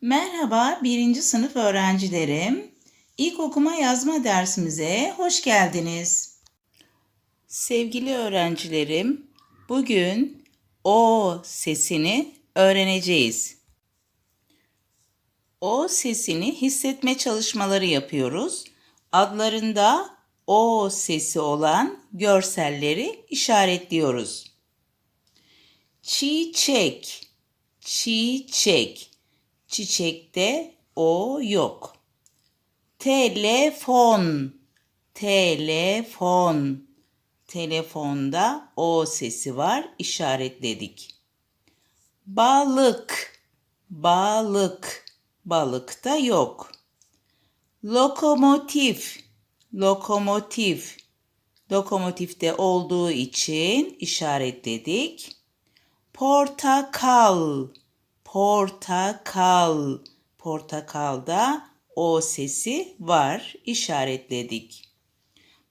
Merhaba birinci sınıf öğrencilerim. İlk okuma yazma dersimize hoş geldiniz. Sevgili öğrencilerim, bugün O sesini öğreneceğiz. O sesini hissetme çalışmaları yapıyoruz. Adlarında O sesi olan görselleri işaretliyoruz. Çiçek, çiçek. Çiçekte o yok. Telefon, telefon. Telefonda o sesi var, işaretledik. Balık, balık. Balıkta yok. Lokomotif, lokomotif. Lokomotifte olduğu için işaretledik. Portakal, portakal. Portakalda o sesi var, işaretledik.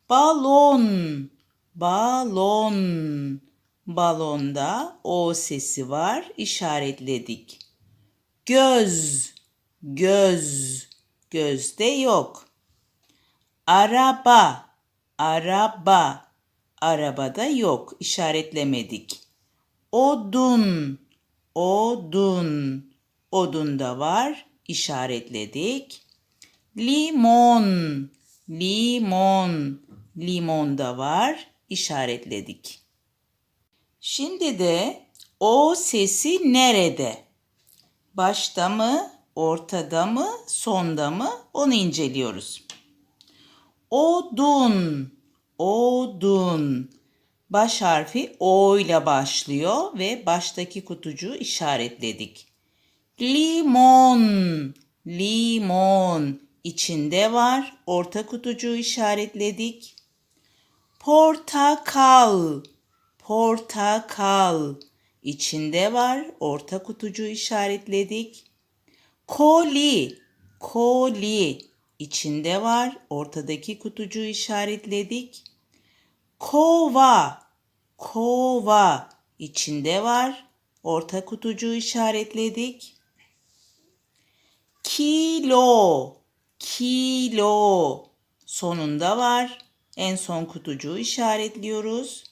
Balon, balon. Balonda o sesi var, işaretledik. Göz, göz. Gözde yok. Araba, araba. Arabada yok, işaretlemedik. Odun, odun. Odunda var, işaretledik. Limon, limon. Limonda var, işaretledik. Şimdi de o sesi nerede? Başta mı, ortada mı, sonda mı? Onu inceliyoruz. Odun, odun. Baş harfi O ile başlıyor ve baştaki kutucuğu işaretledik. Limon, limon. içinde var. Orta kutucuğu işaretledik. Portakal, portakal. içinde var. Orta kutucuğu işaretledik. Koli, koli. içinde var. Ortadaki kutucuğu işaretledik. Kova, kova. içinde var. Orta kutucuğu işaretledik. Kilo, kilo. Sonunda var. En son kutucuğu işaretliyoruz.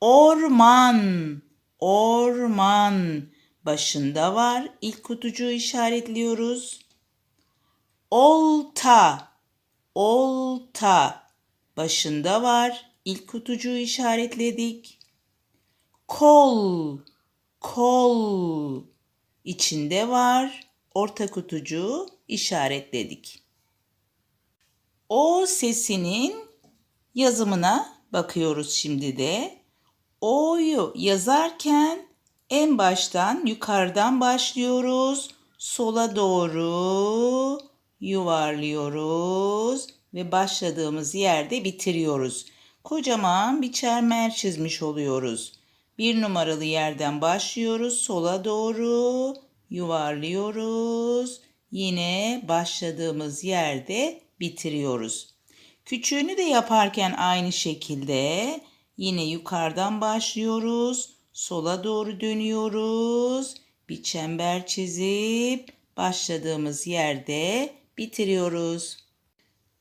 Orman, orman. Başında var. İlk kutucuğu işaretliyoruz. Olta, olta. Başında var. İlk kutucuğu işaretledik. Kol, kol. içinde var. Orta kutucuğu işaretledik. O sesinin yazımına bakıyoruz şimdi de. O'yu yazarken en baştan yukarıdan başlıyoruz. Sola doğru yuvarlıyoruz ve başladığımız yerde bitiriyoruz. Kocaman bir çember çizmiş oluyoruz. Bir numaralı yerden başlıyoruz. Sola doğru yuvarlıyoruz. Yine başladığımız yerde bitiriyoruz. Küçüğünü de yaparken aynı şekilde yine yukarıdan başlıyoruz. Sola doğru dönüyoruz. Bir çember çizip başladığımız yerde bitiriyoruz.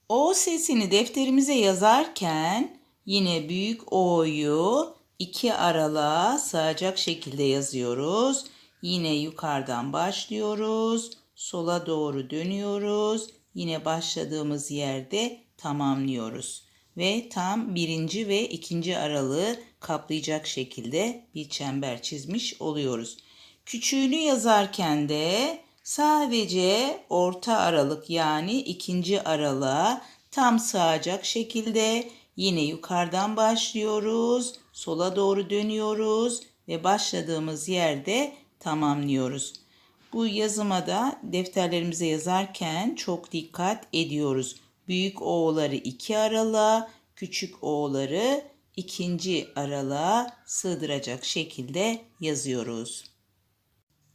O sesini defterimize yazarken yine büyük O'yu iki aralığa sığacak şekilde yazıyoruz. Yine yukarıdan başlıyoruz. Sola doğru dönüyoruz. Yine başladığımız yerde tamamlıyoruz. Ve tam birinci ve ikinci aralığı kaplayacak şekilde bir çember çizmiş oluyoruz. Küçüğünü yazarken de sadece orta aralık yani ikinci aralığa tam sığacak şekilde yine yukarıdan başlıyoruz. Sola doğru dönüyoruz ve başladığımız yerde tamamlıyoruz. Bu yazıma da defterlerimize yazarken çok dikkat ediyoruz. Büyük O'ları iki aralığa, küçük O'ları ikinci aralığa sığdıracak şekilde yazıyoruz.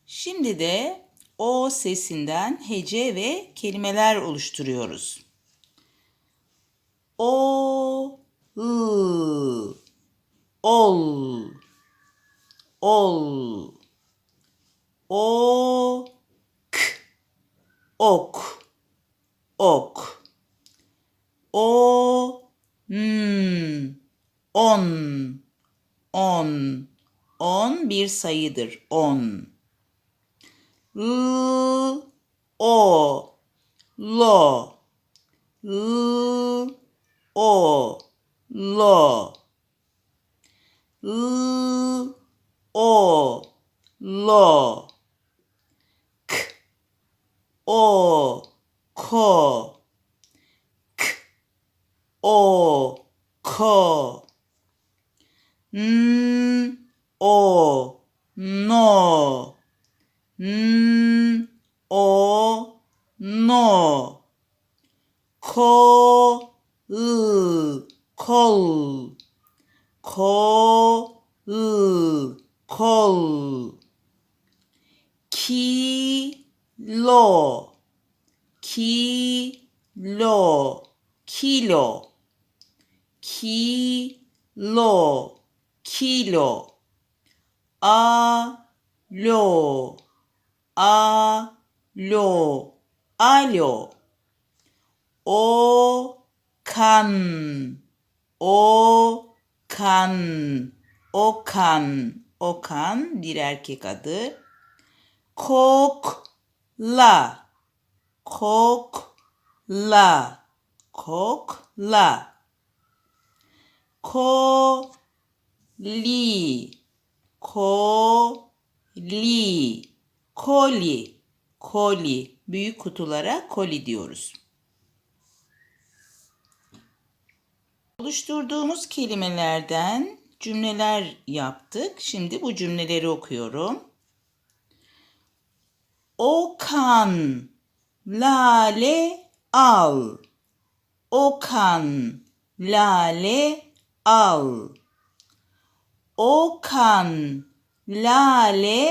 Şimdi de O sesinden hece ve kelimeler oluşturuyoruz. O, ı, ol, ol, o, k, ok, ok. O, n, on, on, on bir sayıdır, on. L, o, lo, l, o, lo. L, o, lo. K, o, ko. K, o, ko. N, o, no. N, o, no. Ko, l, kol. Kol, kol. Kilo, kilo, kilo. Kilo, kilo. Alo, alo, alo. O kan, o kan, okan, okan bir erkek adı. Kokla, kokla, kokla. Koli, koli, koli, koli. Büyük kutulara koli diyoruz. Oluşturduğumuz kelimelerden cümleler yaptık. Şimdi bu cümleleri okuyorum. Okan lale al. Okan lale al. Okan lale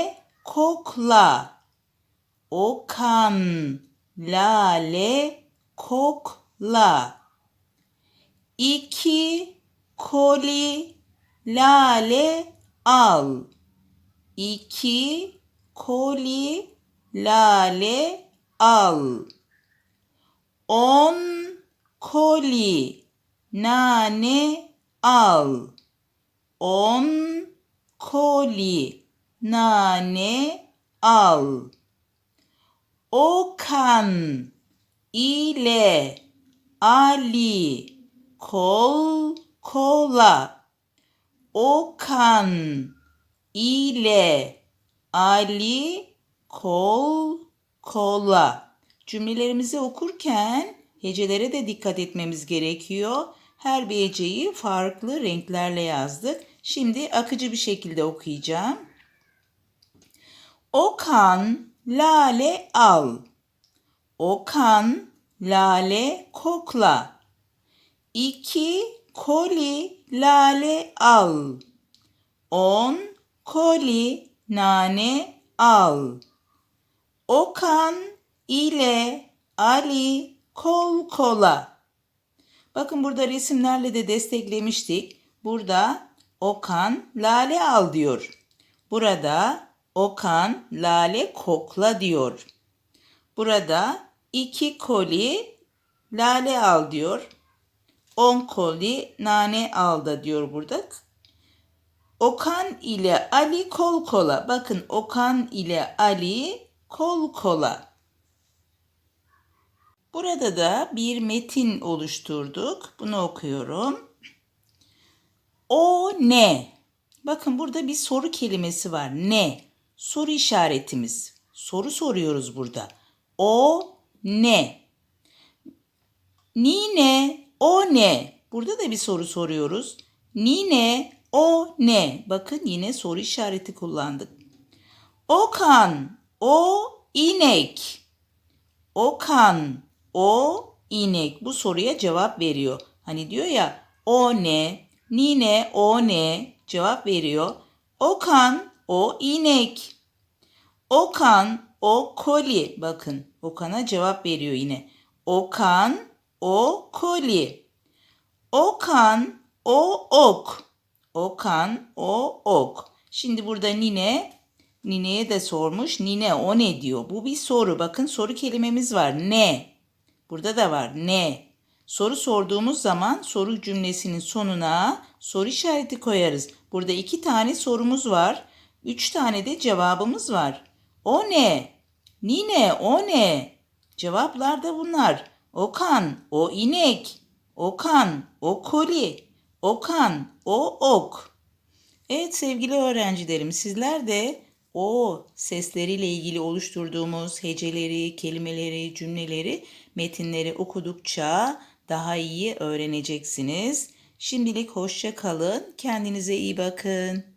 kokla. Okan lale kokla. İki koli lale al. İki koli lale al. On koli nane al. On koli nane al. Okan ile Ali kol kola. Okan ile Ali kol kola. Cümlelerimizi okurken hecelere de dikkat etmemiz gerekiyor. Her bir heceyi farklı renklerle yazdık. Şimdi akıcı bir şekilde okuyacağım. Okan lale al. Okan lale kokla. İki koli lale al. On koli nane al. Okan ile Ali kol kola. Bakın burada resimlerle de desteklemiştik. Burada Okan lale al diyor. Burada Okan lale kokla diyor. Burada iki koli lale al diyor. On koli nane al da diyor burada. Okan ile Ali kol kola. Bakın Okan ile Ali kol kola. Burada da bir metin oluşturduk. Bunu okuyorum. O ne? Bakın burada bir soru kelimesi var. Ne? Soru işaretimiz. Soru soruyoruz burada. O ne? Nine o ne? Burada da bir soru soruyoruz. Nine o ne? Bakın yine soru işareti kullandık. Okan o inek. Okan o inek. Bu soruya cevap veriyor. Hani diyor ya o ne? Nine o ne? Cevap veriyor. Okan o inek. Okan o koli. Bakın Okan'a cevap veriyor yine. Okan o koli. Okan o ok. Okan o ok. Şimdi burada nine Nine'ye de sormuş. Nine o ne diyor? Bu bir soru. Bakın soru kelimemiz var. Ne? Burada da var. Ne? Soru sorduğumuz zaman soru cümlesinin sonuna soru işareti koyarız. Burada iki tane sorumuz var. Üç tane de cevabımız var. O ne? Nine o ne? Cevaplar da bunlar. Okan, o inek. Okan, o koli. Okan, o ok. Evet sevgili öğrencilerim sizler de o sesleriyle ilgili oluşturduğumuz heceleri, kelimeleri, cümleleri, metinleri okudukça daha iyi öğreneceksiniz. Şimdilik hoşça kalın. Kendinize iyi bakın.